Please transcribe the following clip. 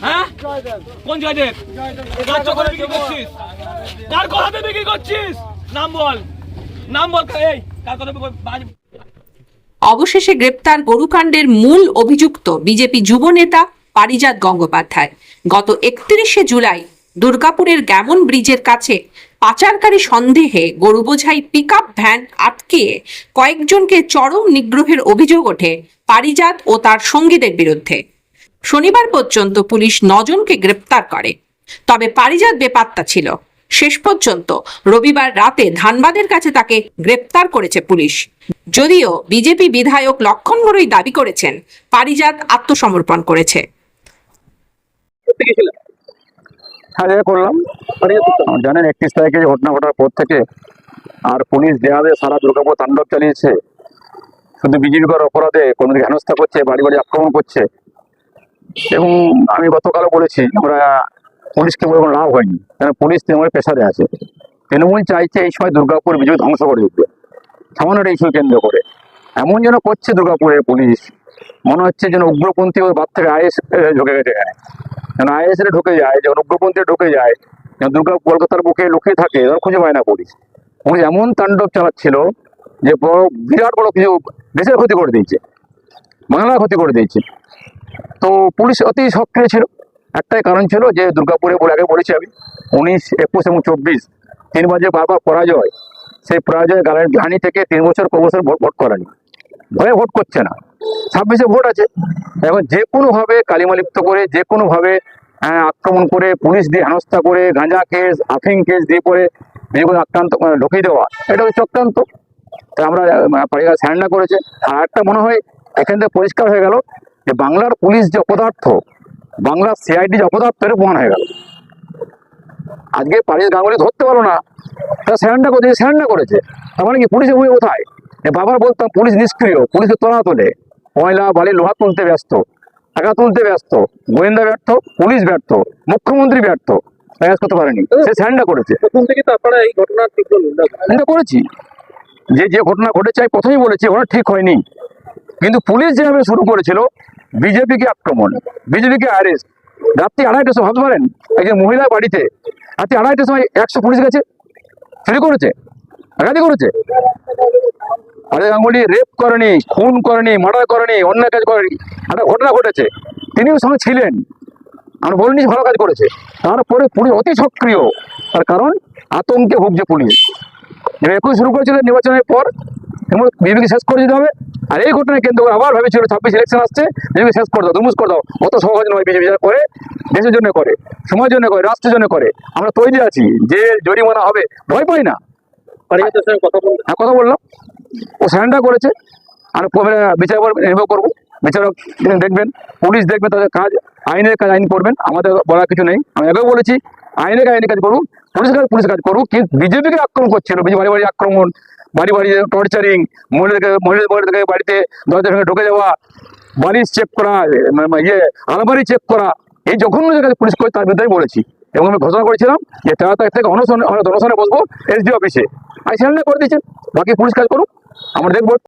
হ্যাঁ? অবশেষে গ্রেপ্তার গরুকাণ্ডের মূল অভিযুক্ত বিজেপি যুব নেতা পারিজাত গঙ্গোপাধ্যায়। গত একত্রিশে জুলাই দুর্গাপুরের গ্যামন ব্রিজের কাছে পাচারকারী সন্দেহে গরু বোঝাই পিক ভ্যান আটকে কয়েকজনকে চরম নিগ্রহের অভিযোগ ওঠে পারিজাত ও তার সঙ্গীদের বিরুদ্ধে। শনিবার পর্যন্ত পুলিশ নজনকে গ্রেপ্তার করে। তবে পারিজাত বেপাত্তা ছিল। শেষ পর্যন্ত রবিবার রাতে ধানবাদের কাছে তাকে গ্রেপ্তার করেছে পুলিশ। যদিও বিজেপি বিধায়ক লক্ষণ বড়ুই দাবি করেছেন, পারিজাত আত্মসমর্পণ করেছে। এটা করলাম। জানেন, একত্রিশ তারিখে ঘটনা ঘটার পর থেকে আর পুলিশ যেভাবে সারা দুর্গাপুর তাণ্ডব চালিয়েছে। শুধু বিজেপিকর অপরাধে কোনো হেনস্থা করছে, বাড়ি বাড়ি আক্রমণ করছে। এবং আমি গতকালও বলেছি, আমরা পুলিশকে বলে কোনো লাভ হয়নি কারণ পুলিশ তৃণমূলের পেশারে আছে। তৃণমূল চাইছে এই সময় দুর্গাপুর বিজেপি ধ্বংস করে দিতে। সামান্য ইস্যু কেন্দ্র করে। এমন যেন করছে দুর্গাপুরের পুলিশ। মনে হচ্ছে যেন উগ্রপন্থী ওর বাদ থেকে আইএস ঢুকে গেছে এখানে। যেন আইএস এ ঢুকে যায় যখন উগ্রপন্থী ঢুকে যায়, যেন দুর্গা কলকাতার বুকে লুকিয়ে থাকে এরা খুঁজে পায় না পুলিশ। পুলিশ এমন তাণ্ডব চালাচ্ছিল যে বড় বিরাট বড় কিছু দেশের ক্ষতি করে দিয়েছে। বাংলার ক্ষতি করে দিয়েছে। তো পুলিশ অতি সক্রিয় ছিল। একটাই কারণ ছিল যে দুর্গাপুরে বলে আগে বলেছি আমি, উনিশ, একুশ এবং চব্বিশ তিনবার যে বারবার পরাজয়। সেই পরাজয় গালের ঘানি থেকে তিন বছর ক বছর ভোট করেনি। ভয়ে ভোট করছে না। ছাব্বিশে ভোট আছে। এখন যে কোনোভাবে কালিমালিপ্ত করে, যে কোনোভাবে আক্রমণ করে, পুলিশ দিয়ে হেনস্থা করে, গাঁজা কেস আফিং কেস দিয়ে পরে বিজেপি আক্রান্ত ঢুকিয়ে দেওয়া, এটা হচ্ছে চক্রান্ত। তা আমরা পাড়িয়া স্যান্ডা করেছে। আর একটা মনে হয়, এখান থেকে পরিষ্কার হয়ে গেল যে বাংলার পুলিশ যে অপদার্থ, বাংলার সিআইডি যে অপদার্থ এটা প্রমাণ হয়ে গেল। আজকে পারিস গাঙ্গুলি ধরতে পারল না। তারা স্যান্ডা করেছে স্যান্ডা করেছে। তার মানে কি, পুলিশের ভূমি কোথায়? বাবার বলতাম পুলিশ নিষ্ক্রিয় পুলিশে তোলা তোলে। ময়লা বালি লোহা তুলতে ব্যস্ত টাকা তুলতে ব্যস্ত গোয়েন্দা ব্যর্থ পুলিশ ব্যর্থ মুখ্যমন্ত্রী ব্যর্থ। প্রয়াস করতে পারেনি। সে স্যান্ডা করেছে। প্রথম থেকে তো আপনারা এই তীব্র নিন্দা করেছি। যে যে ঘটনা ঘটেছে আমি প্রথমেই বলেছি ওটা ঠিক হয়নি। কিন্তু পুলিশ যেভাবে শুরু করেছিল বিজেপিকে আক্রমণ বিজেপিকে অ্যারেস্ট রাত্রি আড়াইটার সময় ভাবতে পারেন একজন মহিলা বাড়িতে রাত্রি আড়াইটার সময় একশো পুলিশ গেছে চুরি করেছে ডাকাতি করেছে। আরে গাঙ্গুলি রেপ করেনি খুন করেনি মার্ডার করেনি অন্য কাজ করেনি একটা ঘটনা ঘটেছে। তিনিও সঙ্গে ছিলেন। আমরা বলিনি ভালো কাজ করেছে। তারপরে পুলিশ অতি সক্রিয়। তার কারণ আতঙ্কে ভুগছে পুলিশ। এখন শুরু করেছিল নির্বাচনের পর। এবং বিজেপিকে শেষ করে দিতে হবে। আর এই ঘটনায় কেন্দ্র করে আবার ভেবেছিল ছাব্বিশ ইলেকশন আসছে। বিজেপি শেষ করে দাও দুমুস করে দাও। অত সহজ নয় বিজেপি করে দেশের জন্য করে সময়ের জন্য করে রাষ্ট্রের জন্য করে। আমরা তৈরি আছি। যে জরিমানা হবে ভয় পাই না। কথা বললাম। ও স্যারেন্ডার করেছে। আর বিচার নির্ভর করব। বিচারক দেখবেন, পুলিশ দেখবে তাদের কাজ, আইনের কাজ, আইন করবেন। আমাদের বলার কিছু নেই। আমি আগেও বলেছি, আইনের কাজ আইনের কাজ করুক পুলিশের কাজ পুলিশ কাজ করুক। কিন্তু বিজেপিকে আক্রমণ করছিল বিজেপি বাড়ি বাড়ি আক্রমণ, বাড়ি বাড়ি টর্চারিং মহিলাদেরকে মহিলাদেরকে বাড়িতে দরজার সঙ্গে ঢুকে যাওয়া, বালিশ চেক করা ইয়ে আলমারি চেক করা, এই যখন কাজ পুলিশ করে, তার বিরুদ্ধেই বলেছি। এবং আমি ঘোষণা করেছিলাম যে তেরো তারিখ থেকে অনশনে অনশনে বসবো, এসডি অফিসে। আই স্যান্ডার করে দিয়েছেন। বাকি পুলিশ কাজ করুক। আমরা দেখব।